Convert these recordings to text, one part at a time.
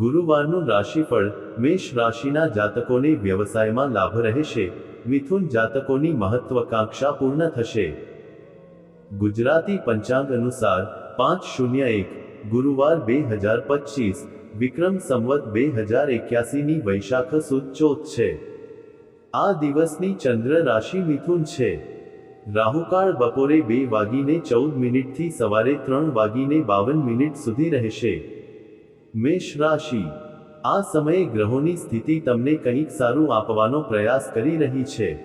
ગુરુવારનું રાશિફળ મેષ રાશિના જાતકોને વ્યવસાયમાં લાભ રહેશે. મિથુન જાતકોની મહત્વકાંક્ષા પૂર્ણ થશે. ગુજરાતી પંચાંગ અનુસાર પાંચ શૂન્ય એક, ગુરુવાર બે હજાર પચીસ, વિક્રમ સંવત બે હજાર એક્યાસીની વૈશાખ સુદ ચોથ છે. આ દિવસની ચંદ્ર રાશિ મિથુન છે. રાહુકાળ બપોરે બે વાગીને ચૌદ મિનિટથી સવારે ત્રણ વાગીને બાવન મિનિટ સુધી રહેશે. મેષ રાશિ. આ સમયે ગ્રહોની સ્થિતિ તમને કંઈક સારું આપવાનો પ્રયાસ કરી રહી છે.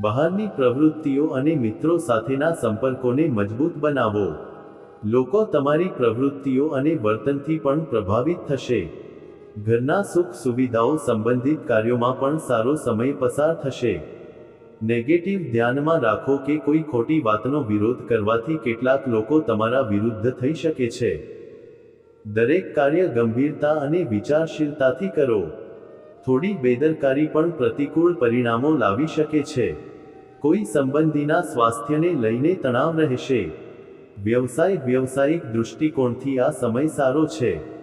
બહારની પ્રવૃત્તિઓ અને મિત્રો સાથેના સંપર્કોને મજબૂત બનાવો. લોકો તમારી પ્રવૃત્તિઓ અને વર્તનથી પણ પ્રભાવિત થશે. ઘરના સુખ સુવિધાઓ સંબંધિત કાર્યોમાં પણ સારો સમય પસાર થશે. નેગેટિવ ધ્યાનમાં રાખો કે કોઈ ખોટી વાતનો વિરોધ કરવાથી કેટલાક લોકો તમારા વિરુદ્ધ થઈ શકે છે. દરેક કાર્ય ગંભીરતા અને વિચારશીલતાથી કરો. થોડી બેદરકારી પણ પ્રતિકૂળ પરિણામો લાવી શકે છે. કોઈ સંબંધીના સ્વાસ્થ્યને લઈને તણાવ રહેશે. વ્યવસાય વ્યવસાયિક દૃષ્ટિકોણથી આ સમય સારો છે.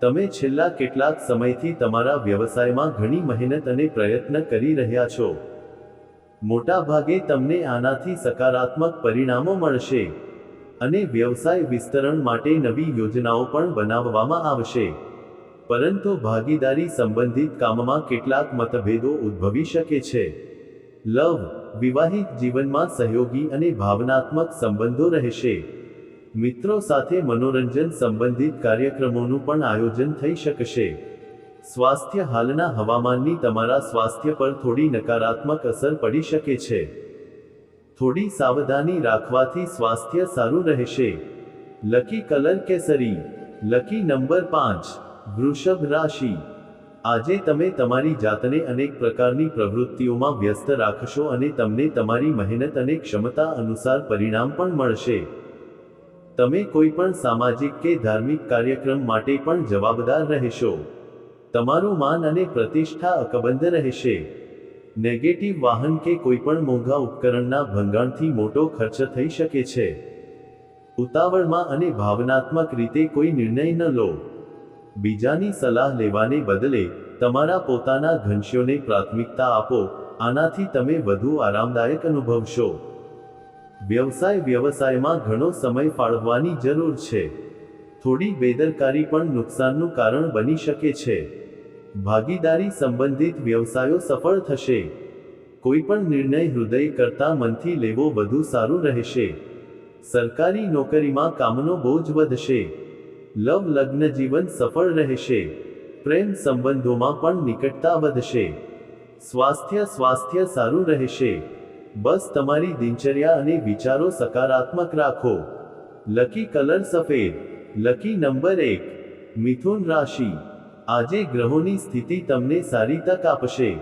તમે છેલ્લા કેટલાક સમયથી તમારા વ્યવસાયમાં ઘણી મહેનત અને પ્રયત્ન કરી રહ્યા છો. મોટા ભાગે તમને આનાથી સકારાત્મક પરિણામો મળશે. અને વ્યવસાય વિસ્તરણ માટે નવી યોજનાઓ પણ બનાવવામાં આવશે. પરંતુ ભાગીદારી સંબંધિત કામમાં કેટલાક મતભેદો ઉદ્ભવી શકે છે. લવ, વિવાહિત જીવનમાં સહયોગી અને ભાવનાત્મક સંબંધો રહેશે. મિત્રો સાથે મનોરંજન સંબંધિત કાર્યક્રમોનું પણ આયોજન થઈ શકશે. સ્વાસ્થ્ય હાલના હવામાનની તમારા સ્વાસ્થ્ય પર થોડી નકારાત્મક અસર પડી શકે છે. થોડી સાવધાની રાખવાથી સ્વાસ્થ્ય સારું રહેશે. લકી કલર કેસરી, લકી નંબર પાંચ, વૃષભ રાશિ. આજે તમે તમારી જાતને અનેક પ્રકારની પ્રવૃત્તિઓમાં વ્યસ્ત રાખશો અને તમને તમારી મહેનત અને ક્ષમતા અનુસાર પરિણામ પણ મળશે. તમે કોઈ પણ સામાજિક કે ધાર્મિક કાર્યક્રમ માટે પણ જવાબદાર રહેશો. તમારું માન અને પ્રતિષ્ઠા અકબંધ રહેશે. નેગેટિવ વાહન કે કોઈપણ મોંઘા ઉપકરણના ભંગાણથી મોટો ખર્ચ થઈ શકે છે. ઉતાવળમાં અને ભાવનાત્મક રીતે કોઈ નિર્ણય ન લો. બીજાની સલાહ લેવાને બદલે તમારા પોતાના ઘનશ્યોને પ્રાથમિકતા આપો, આનાથી તમે વધુ આરામદાયક અનુભવશો. વ્યવસાય વ્યવસાયમાં ઘણો સમય ફાળવવાની જરૂર છે. થોડી બેદરકારી પણ નુકસાનનું કારણ બની શકે છે. ભાગીદારી સંબંધિત વ્યવસાયો સફળ થશે. કોઈ પણ નિર્ણય હૃદય કરતા મનથી લેવો વધુ સારું રહેશે. સરકારી નોકરીમાં કામનો બોજ વધશે. લવ લગ્ન જીવન સફળ રહેશે. પ્રેમ સંબંધોમાં પણ નિકટતા વધશે. સ્વાસ્થ્ય સ્વાસ્થ્ય સારું રહેશે. બસ તમારી દિનચર્યા અને વિચારો સકારાત્મક રાખો. લકી કલર સફેદ. લકી નંબર એક. મિથુન રાશિ. આજે ગ્રહોની સ્થિતિ તમને સારી તક આપશે.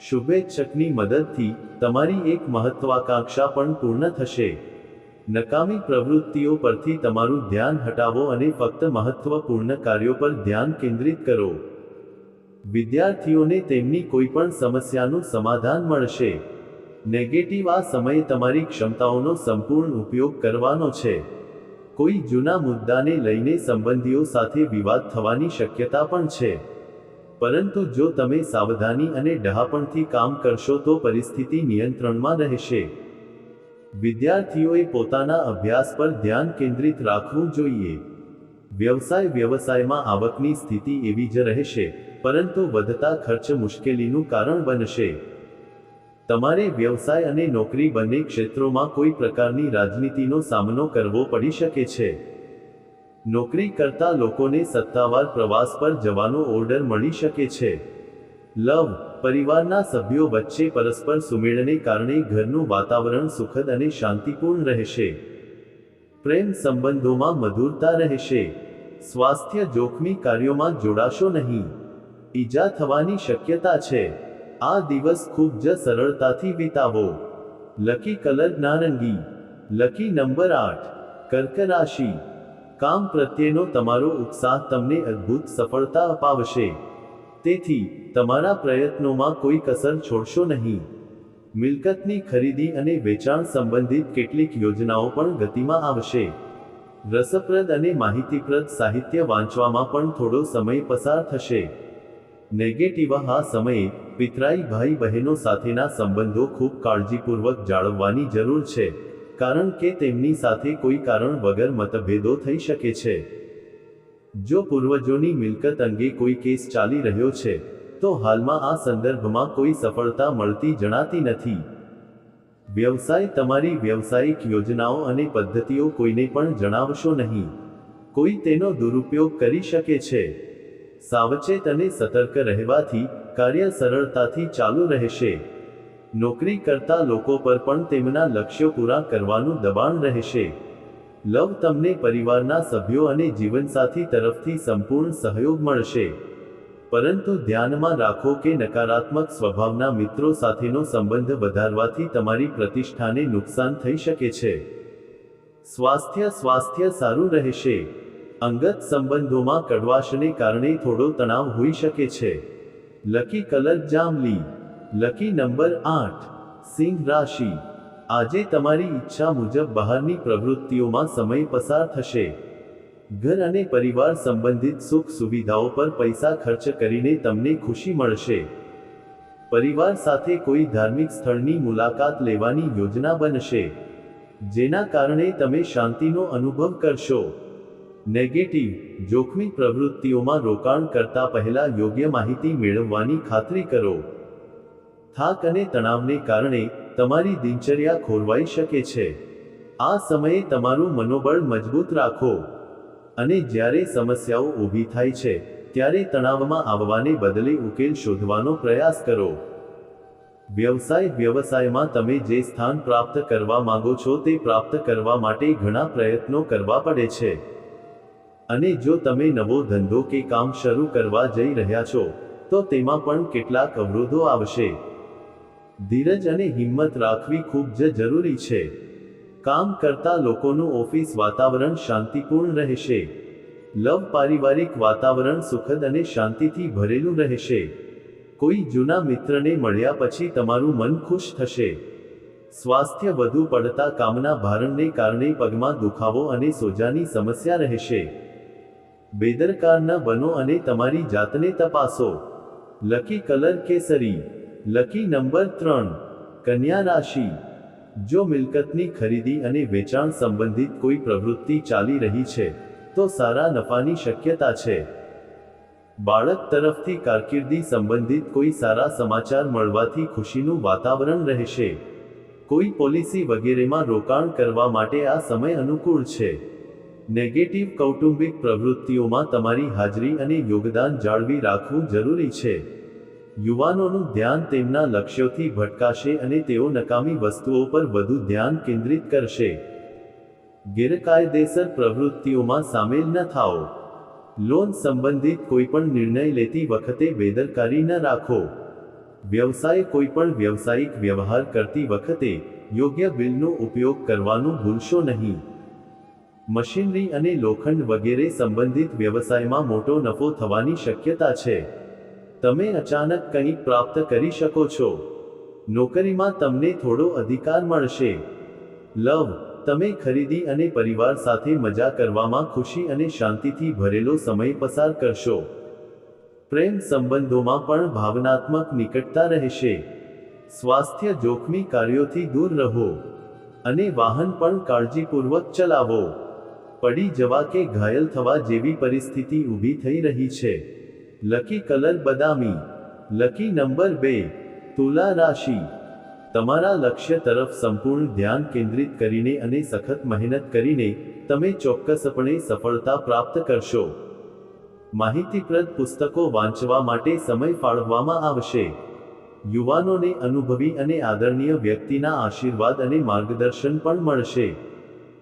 શુભેચ્છકની મદદથી તમારી એક મહત્વાકાંક્ષા પણ પૂર્ણ થશે. નકામી પ્રવૃત્તિઓ પરથી તમારું ધ્યાન હટાવો અને ફક્ત મહત્વપૂર્ણ કાર્યો પર ધ્યાન કેન્દ્રિત કરો. વિદ્યાર્થીઓને તેમની કોઈ પણ સમસ્યાનું સમાધાન મળશે. નેગેટિવ આ સમયે તમારી ક્ષમતાઓનો સંપૂર્ણ ઉપયોગ કરવાનો છે. કોઈ જૂના મુદ્દાને લઈને સંબંધીઓ સાથે વિવાદ થવાની શક્યતા પણ છે. પરંતુ જો તમે સાવધાની અને ડહાપણથી કામ કરશો તો પરિસ્થિતિ નિયંત્રણમાં રહેશે. વિદ્યાર્થીઓએ પોતાના અભ્યાસ પર ધ્યાન કેન્દ્રિત રાખવું જોઈએ. વ્યવસાય વ્યવસાયમાં આવકની સ્થિતિ એવી જ રહેશે, પરંતુ વધતા ખર્ચ મુશ્કેલીનું કારણ બનશે. તમારે વ્યવસાય અને નોકરી બંને ક્ષેત્રોમાં કોઈ પ્રકારની રાજનીતિનો સામનો કરવો પડી શકે છે. નોકરી કરતા લોકોને સત્તાવાર પ્રવાસ પર જવાનો ઓર્ડર મળી શકે છે. લવ, પરિવારના સભ્યો વચ્ચે પરસ્પર સુમેળને કારણે ઘરનું વાતાવરણ સુખદ અને શાંતિપૂર્ણ રહેશે. પ્રેમ સંબંધોમાં મધુરતા રહેશે. સ્વાસ્થ્ય જોખમી કાર્યોમાં જોડાશો નહીં. ઈજા થવાની શક્યતા છે. આ દિવસ ખૂબ જ સરળતાથી વિતાવો. લકી કલર નારંગી. લકી નંબર આઠ. કર્ક રાશિ કામ પ્રત્યેનો તમારો ઉત્સાહ તમને અદ્ભુત સફળતા અપાવશે. તેથી, તમારા પ્રયત્નોમાં કોઈ કસર છોડશો નહીં. મિલકતની ખરીદી અને વેચાણ સંબંધિત કેટલીક યોજનાઓ પણ ગતિમાં આવશે. રસપ્રદ અને માહિતીપ્રદ સાહિત્ય વાંચવામાં પણ થોડો સમય પસાર થશે. નેગેટિવ આ સમયે પિતરાઈ ભાઈ બહેનો સાથેના સંબંધો ખૂબ કાળજીપૂર્વક જાળવવાની જરૂર છે, કારણ કે તેમની સાથે કોઈ કારણ વગર મતભેદો થઈ શકે છે. જો પૂર્વજોની મિલકત અંગે કોઈ કેસ ચાલી રહ્યો છે, તો હાલમાં આ સંદર્ભમાં કોઈ સફળતા મળતી જણાતી નથી. વ્યવસાય તમારી વ્યવસાયિક યોજનાઓ અને પદ્ધતિઓ કોઈને પણ જણાવશો નહીં. કોઈ તેનો દુરુપયોગ કરી શકે છે. સાવચેત અને સતર્ક રહેવાથી કાર્ય સરળતાથી ચાલુ રહેશે. નોકરી કરતા લોકો પર પણ તેમના લક્ષ્યો પૂરા કરવાનું દબાણ રહેશે. લવ તમને પરિવારના સભ્યો અને જીવનસાથી તરફથી સંપૂર્ણ સહયોગ મળશે. પરંતુ ધ્યાનમાં રાખો કે નકારાત્મક સ્વભાવના મિત્રો સાથેનો સંબંધ વધારવાથી તમારી પ્રતિષ્ઠાને નુકસાન થઈ શકે છે. સ્વાસ્થ્ય સ્વાસ્થ્ય સારું રહેશે. અંગત સંબંધોમાં કડવાશને કારણે થોડો તણાવ હોઈ શકે છે. લકી કલર જાંબલી લકી નંબર આઠ. સિંહ રાશિ. આજે તમારી ઈચ્છા મુજબ બહારની પ્રવૃત્તિઓમાં સમય પસાર થશે. ઘર અને પરિવાર સંબંધિત સુખ સુવિધાઓ પર પૈસા ખર્ચ કરીને તમને ખુશી મળશે. પરિવાર સાથે કોઈ ધાર્મિક સ્થળની મુલાકાત લેવાની યોજના બનશે. જેના કારણે તમે શાંતિનો અનુભવ કરશો. નેગેટિવ, જોખમી પ્રવૃત્તિઓમાં રોકાણ કરતા પહેલા યોગ્ય માહિતી મેળવવાની ખાતરી કરો. થાક અને તણાવને કારણે તમારી દિનચર્યા ખોરવાઈ શકે છે. આ સમયે તમારું મનોબળ મજબૂત રાખો. અને જ્યારે સમસ્યાઓ ઊભી થાય છે, ત્યારે તણાવમાં આવવાને બદલે ઉકેલ શોધવાનો પ્રયાસ કરો. વ્યવસાય વ્યવસાયમાં તમે જે સ્થાન પ્રાપ્ત કરવા માંગો છો તે પ્રાપ્ત કરવા માટે ઘણા પ્રયત્નો કરવા પડે છે. અને જો તમે નવો ધંધો કે કામ શરૂ કરવા જઈ રહ્યા છો, તો તેમાં પણ કેટલાક અવરોધો આવશે. ધીરજ અને હિંમત રાખવી ખૂબ જ જરૂરી છે. કામ કરતા લોકોનું ઓફિસ વાતાવરણ શાંતિપૂર્ણ રહેશે. લવ પારિવારિક વાતાવરણ સુખદ અને શાંતિથી ભરેલું રહેશે. કોઈ જૂના મિત્રને મળ્યા પછી તમારું મન ખુશ થશે. સ્વાસ્થ્ય વધુ પડતા કામના ભારણને કારણે પગમાં દુખાવો અને સોજાની સમસ્યા રહેશે. બેદરકાર ન બનો અને તમારી જાતને તપાસો. લકી કલર કેસરી. લકી નંબર ત્રણ. કન્યા રાશિ. જો મિલકતની ખરીદી અને વેચાણ સંબંધિત કોઈ પ્રવૃત્તિ ચાલી રહી છે, તો સારા નફાની શક્યતા છે. બાળક તરફથી કારકિર્દી સંબંધિત કોઈ સારા સમાચાર મળવાથી ખુશીનું વાતાવરણ રહેશે. કોઈ પોલિસી વગેરેમાં રોકાણ કરવા માટે આ સમય અનુકૂળ છે. નેગેટિવ કૌટુંબિક પ્રવૃત્તિઓમાં તમારી હાજરી અને યોગદાન જાળવી રાખવું જરૂરી છે. યુવાનોનું ધ્યાન તેમના લક્ષ્યોથી ભટકાશે અને તેઓ નકામી વસ્તુઓ પર વધુ ધ્યાન કેન્દ્રિત કરશે. ગેરકાયદેસર પ્રવૃત્તિઓમાં સામેલ ન થાઓ. લોન સંબંધિત કોઈપણ નિર્ણય લેતી વખતે બેદરકારી ન રાખો. વ્યવસાય કોઈપણ વ્યવસાયિક વ્યવહાર કરતી વખતે યોગ્ય બિલનો ઉપયોગ કરવાનું ભૂલશો નહીં. મશીનરી અને લોખંડ વગેરે સંબંધિત વ્યવસાયમાં મોટો નફો થવાની શક્યતા છે. તમે અચાનક કંઈક પ્રાપ્ત કરી શકો છો. નોકરીમાં તમને થોડો અધિકાર મળશે. લવ, તમે ખરીદી અને પરિવાર સાથે મજા કરવામાં ખુશી અને શાંતિથી ભરેલો સમય પસાર કરશો. પ્રેમ સંબંધોમાં પણ ભાવનાત્મક નિકટતા રહેશે. સ્વાસ્થ્ય જોખમી કાર્યોથી દૂર રહો. અને વાહન પણ કાળજીપૂર્વક ચલાવો. પડી જવા કે ઘાયલ થવા જેવી પરિસ્થિતિ ઊભી થઈ રહી છે. લકી કલર બદામી. લકી નંબર બે. તુલા રાશિ. તમારા લક્ષ્ય તરફ સંપૂર્ણ ધ્યાન કેન્દ્રિત કરીને અને સખત મહેનત કરીને તમે ચોક્કસપણે સફળતા પ્રાપ્ત કરશો. માહિતીપ્રદ પુસ્તકો વાંચવા માટે સમય ફાળવવામાં આવશે. યુવાનોને અનુભવી અને આદરણીય વ્યક્તિના આશીર્વાદ અને માર્ગદર્શન પણ મળશે.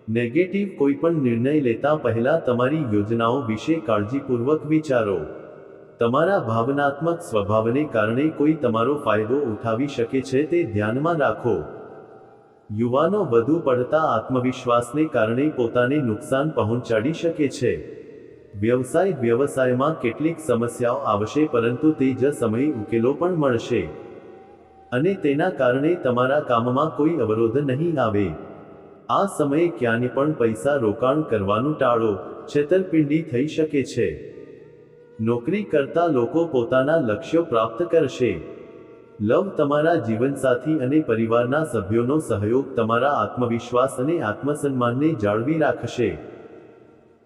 નેગેટિવ કોઈપણ નિર્ણય લેતા પહેલા તમારી યોજનાઓ વિશે કાળજીપૂર્વક વિચારો. તમારા ભાવનાત્મક સ્વભાવને કારણે કોઈ તમારો ફાયદો ઉઠાવી શકે છે તે ધ્યાનમાં રાખો. યુવાનો વધુ પડતા આત્મવિશ્વાસને કારણે પોતાને નુકસાન પહોંચાડી શકે છે. વ્યવસાય વ્યવસાયમાં કેટલીક સમસ્યાઓ આવશે પરંતુ તે જ સમયે ઉકેલો પણ મળશે. અને તેના કારણે તમારા કામમાં કોઈ અવરોધ નહીં આવે. આ સમયે ક્યાંય પણ પૈસા રોકાણ કરવાનું ટાળો, છેતરપિંડી થઈ શકે છે. નોકરી કરતા લોકો પોતાના લક્ષ્યો પ્રાપ્ત કરશે. લવ તમારા જીવનસાથી અને પરિવારના સભ્યોનો સહયોગ તમારા આત્મવિશ્વાસ અને આત્મસન્માનને જાળવી રાખશે.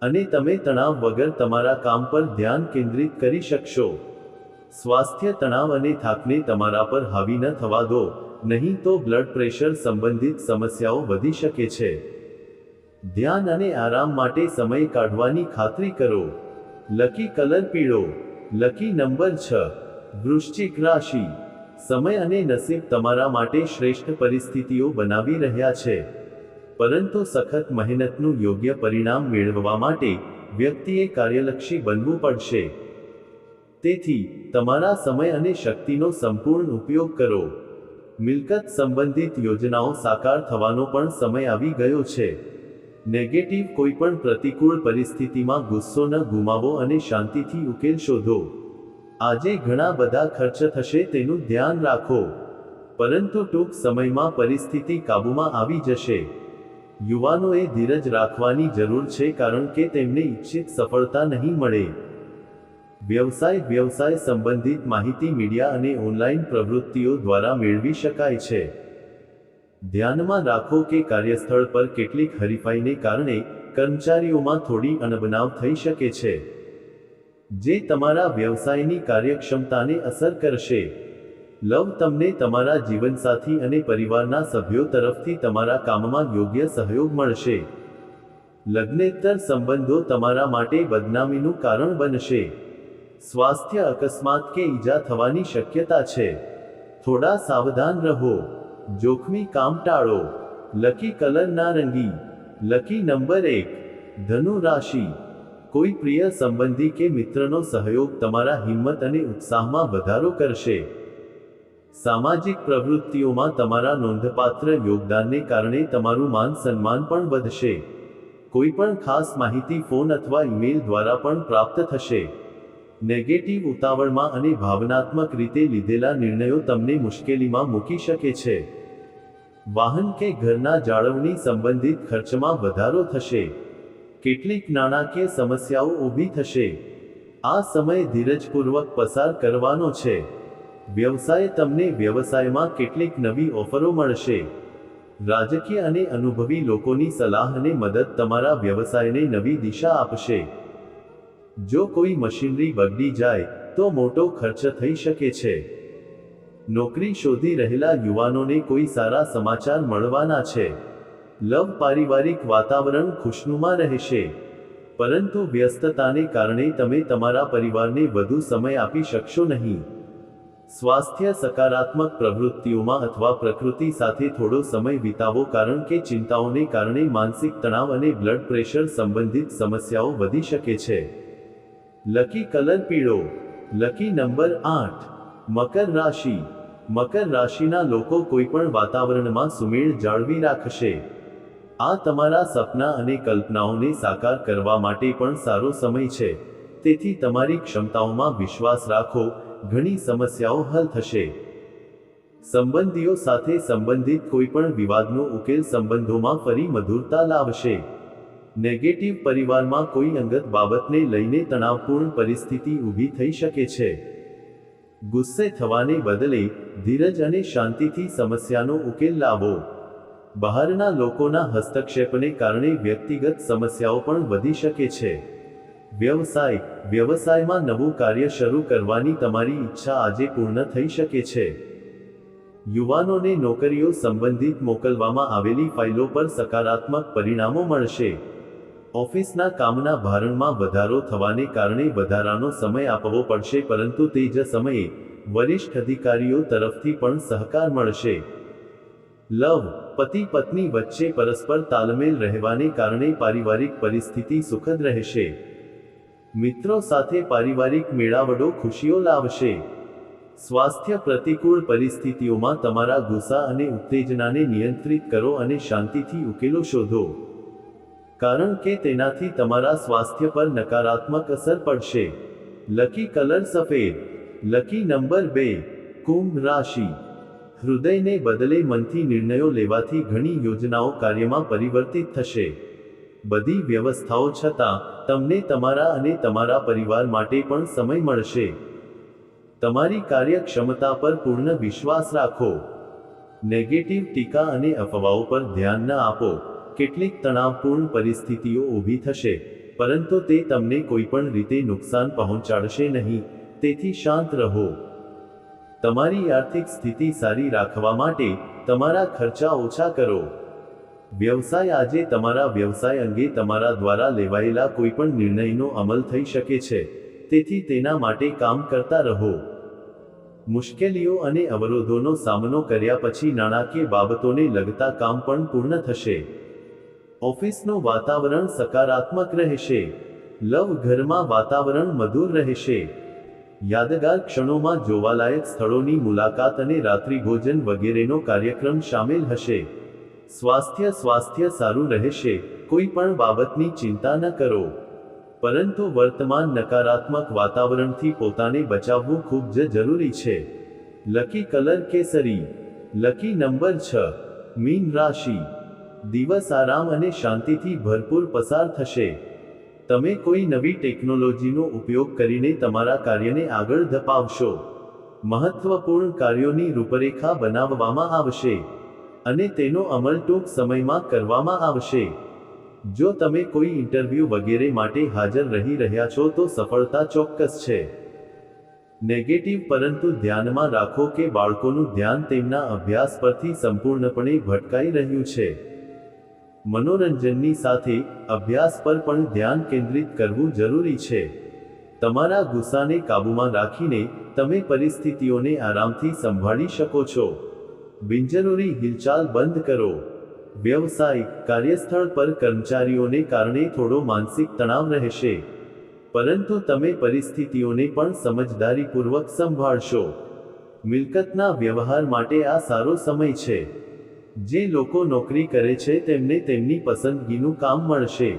અને તમે તણાવ વગર તમારા કામ પર ધ્યાન કેન્દ્રિત કરી શકશો. સ્વાસ્થ્ય તણાવ અને થાકને તમારા પર હાવી ન થવા દો. નહીં તો બ્લડ પ્રેશર સંબંધિત સમસ્યાઓ વધી શકે છે. ધ્યાન અને આરામ માટે સમય કાઢવાની ખાતરી કરો. લકી કલર પીળો. લકી નંબર છ. વૃશ્ચિક રાશિ. સમય અને નસીબ તમારા માટે શ્રેષ્ઠ પરિસ્થિતિઓ બનાવી રહ્યા છે. પરંતુ સખત મહેનતનું યોગ્ય પરિણામ મેળવવા માટે વ્યક્તિએ કાર્યલક્ષી બનવું પડશે. તેથી, તમારા સમય અને શક્તિનો સંપૂર્ણ ઉપયોગ કરો. મિલકત સંબંધિત યોજનાઓ સાકાર થવાનો પણ સમય આવી ગયો છે. નેગેટિવ કોઈપણ પ્રતિકૂળ પરિસ્થિતિમાં ગુસ્સો ન ગુમાવો અને શાંતિથી ઉકેલ શોધો. આજે ઘણા બધા ખર્ચ થશે તેનું ધ્યાન રાખો. પરંતુ ટૂંક સમયમાં પરિસ્થિતિ કાબૂમાં આવી જશે. યુવાનોએ ધીરજ રાખવાની જરૂર છે કારણ કે તેમને ઈચ્છિત સફળતા નહીં મળે. વ્યવસાય વ્યવસાય સંબંધિત માહિતી મીડિયા અને ઓનલાઈન પ્રવૃત્તિઓ દ્વારા મેળવી શકાય છે. ધ્યાનમાં રાખો કે કાર્યસ્થળ પર કેટલીક હરીફાઈને કારણે કર્મચારીઓમાં થોડી અણબનાવ થઈ શકે છે. જે તમારા વ્યવસાયની કાર્યક્ષમતાને અસર કરશે. લવ તમને તમારા જીવનસાથી અને પરિવારના સભ્યો તરફથી તમારા કામમાં યોગ્ય સહયોગ મળશે. લગ્નેતર સંબંધો તમારા માટે બદનામીનું કારણ બનશે. સ્વાસ્થ્ય અકસ્માત કે ઈજા થવાની શક્યતા છે. થોડા સાવધાન રહો. જોખમી કામ ટાળો. લકી કલર નારંગી લકી નંબર એક. ધનુ રાશિ. કોઈ પ્રિય સંબંધી કે મિત્રનો સહયોગ તમારા હિંમત અને ઉત્સાહમાં વધારો કરશે. સામાજિક પ્રવૃત્તિઓમાં તમારા નોંધપાત્ર યોગદાનને કારણે તમારું માન સન્માન પણ વધશે. કોઈ પણ ખાસ માહિતી ફોન અથવા ઈમેલ દ્વારા પણ પ્રાપ્ત થશે. નેગેટિવ ઉતાવળમાં અને ભાવનાત્મક રીતે લીધેલા નિર્ણયો તમને મુશ્કેલીમાં મૂકી શકે છે. વાહન કે ઘરના જાળવણી સંબંધિત ખર્ચમાં વધારો થશે. કેટલીક નાણાકીય સમસ્યાઓ ઊભી થશે. આ સમય ધીરજપૂર્વક પસાર કરવાનો છે. વ્યવસાય તમને વ્યવસાયમાં કેટલીક નવી ઓફરો મળશે. રાજકીય અને અનુભવી લોકોની સલાહ અને મદદ તમારા વ્યવસાયને નવી દિશા આપશે. જો કોઈ મશીનરી બગડી જાય, તો મોટો ખર્ચ થઈ શકે છે. નોકરી શોધી રહેલા યુવાનોને કોઈ સારા સમાચાર મળવાના છે. લવ પારિવારિક વાતાવરણ ખુશનુમા રહેશે. પરંતુ વ્યસ્તતાને કારણે તમે તમારા પરિવારને વધુ સમય આપી શકશો નહીં. સ્વાસ્થ્ય સકારાત્મક પ્રવૃત્તિઓમાં અથવા પ્રકૃતિ સાથે થોડો સમય વિતાવો કારણ કે ચિંતાઓને કારણે માનસિક તણાવ અને બ્લડ પ્રેશર સંબંધિત સમસ્યાઓ વધી શકે છે. લકી કલર પીળો, લકી નંબર આઠ, મકર રાશિ. મકર રાશિના લોકો કોઈપણ વાતાવરણમાં સુમેળ જાળવી રાખશે. આ તમારા સપના અને કલ્પનાઓને સાકાર કરવા માટે પણ સારો સમય છે. તેથી તમારી ક્ષમતાઓમાં વિશ્વાસ રાખો, ઘણી સમસ્યાઓ હલ થશે. સંબંધીઓ સાથે સંબંધિત કોઈપણ વિવાદનો ઉકેલ સંબંધોમાં ફરી મધુરતા લાવશે. નેગેટિવ પરિવારમાં કોઈ અંગત બાબતને લઈને તણાવપૂર્ણ પરિસ્થિતિ ઊભી થઈ શકે છે. ગુસ્સે થવાને બદલે ધીરજ અને શાંતિથી સમસ્યાનો ઉકેલ લાવો. બહારના લોકોના હસ્તક્ષેપને કારણે વ્યક્તિગત સમસ્યાઓ પણ વધી શકે છે. વ્યવસાય, વ્યવસાયમાં નવું કાર્ય શરૂ કરવાની તમારી ઈચ્છા આજે પૂર્ણ થઈ શકે છે. યુવાનોને નોકરીઓ સંબંધિત મોકલવામાં આવેલી ફાઇલો પર સકારાત્મક પરિણામો મળશે. ઓફિસના કામના ભારણમાં વધારો થવાને કારણે વધારાનો સમય આપવો પડશે પરંતુ તે જ સમયે વરિષ્ઠ અધિકારીઓ તરફથી પણ સહકાર મળશે. લવ, પતિ પત્ની વચ્ચે પરસ્પર તાલમેલ રહેવાને કારણે પારિવારિક પરિસ્થિતિ સુખદ રહેશે. મિત્રો સાથે પારિવારિક મેળાવડો ખુશીઓ લાવશે. સ્વાસ્થ્ય પ્રતિકૂળ પરિસ્થિતિઓમાં તમારા ગુસ્સા અને ઉત્તેજનાને નિયંત્રિત કરો અને શાંતિથી ઉકેલો શોધો. કારણ કે તેનાથી તમારા સ્વાસ્થ્ય પર નકારાત્મક અસર પડશે. લકી કલર સફેદ. લકી નંબર બે, કુંભ રાશિ. હૃદયને બદલે મનથી નિર્ણયો લેવાથી ઘણી યોજનાઓ કાર્યમાં પરિવર્તિત થશે. બધી વ્યવસ્થાઓ છતાં, તમને તમારા અને તમારા પરિવાર માટે પણ સમય મળશે. તમારી કાર્યક્ષમતા પર પૂર્ણ વિશ્વાસ રાખો. નેગેટિવ ટીકા અને અફવાઓ પર ધ્યાન ન આપો. કેટલીક તણાવપૂર્ણ પરિસ્થિતિઓ ઊભી થશે, પરંતુ તે તમને કોઈપણ રીતે નુકસાન પહોંચાડશે નહીં, તેથી શાંત રહો. તમારી આર્થિક સ્થિતિ સારી રાખવા માટે તમારા ખર્ચા ઓછા કરો. વ્યવસાય આજે તમારા વ્યવસાય અંગે તમારા દ્વારા લેવાયેલા કોઈપણ નિર્ણયનો અમલ થઈ શકે છે, તેથી તેના માટે કામ કરતા રહો. મુશ્કેલીઓ અને અવરોધોનો સામનો કર્યા પછી નાણાકીય બાબતોને લગતા કામ પણ પૂર્ણ થશે. ઓફિસનું વાતાવરણ સકારાત્મક રહેશે. લવ ઘરમાં વાતાવરણ મધુર રહેશે. યાદગાર ક્ષણોમાં જોવાલાયક સ્થળોની મુલાકાત અને રાત્રિભોજન વગેરેનો કાર્યક્રમ સામેલ હશે. સ્વાસ્થ્ય સ્વાસ્થ્ય સારું રહેશે, કોઈ પણ બાબતની ચિંતા ન કરો. પરંતુ વર્તમાન નકારાત્મક વાતાવરણથી પોતાને બચાવવું ખૂબ જ જરૂરી છે. લકી કલર કેસરી. લકી નંબર છ. મીન રાશિ. દિવસ આરામ અને શાંતિથી ભરપૂર પસાર થશે. તમે કોઈ નવી ટેકનોલોજીનો ઉપયોગ કરીને તમારા કાર્યને આગળ ધપાવશો. મહત્વપૂર્ણ કાર્યોની રૂપરેખા બનાવવામાં આવશે અને તેનો અમલ ટૂંક સમયમાં કરવામાં આવશે. જો તમે કોઈ ઇન્ટરવ્યૂ વગેરે માટે હાજર રહી રહ્યા છો તો સફળતા ચોક્કસ છે. નેગેટિવ પરંતુ ધ્યાનમાં રાખો કે બાળકોનું ધ્યાન તેમના અભ્યાસ પરથી સંપૂર્ણપણે ભટકાઈ રહ્યું છે. મનોરંજનની સાથે અભ્યાસ પર પણ ધ્યાન કેન્દ્રિત કરવું જરૂરી છે. તમારા ગુસ્સાને કાબૂમાં રાખીને તમે પરિસ્થિતિઓને આરામથી સંભાળી શકો છો. બિનજરૂરી હિલચાલ બંધ કરો. વ્યવસાય કાર્યસ્થળ પર કર્મચારીઓને કારણે થોડો માનસિક તણાવ રહેશે. પરંતુ તમે પરિસ્થિતિઓને પણ સમજદારીપૂર્વક સંભાળશો. મિલકતના વ્યવહાર માટે આ સારો સમય છે. જે લોકો નોકરી કરે છે, તેમને તેમની પસંદગીનું કામ મળશે.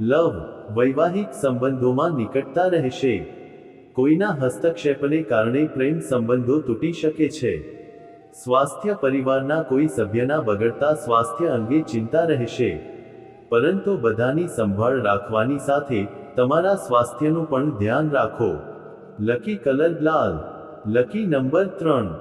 લવ, વૈવાહિક સંબંધોમાં નિકટતા રહેશે. કોઈના હસ્તક્ષેપને કારણે પ્રેમ સંબંધો તૂટી શકે છે. સ્વાસ્થ્ય પરિવારના કોઈ સભ્યના બગડતા સ્વાસ્થ્ય અંગે ચિંતા રહેશે. પરંતુ બધાની સંભાળ રાખવાની સાથે તમારા સ્વાસ્થ્યનું પણ ધ્યાન રાખો. લકી કલર લાલ, લકી નંબર ત્રણ.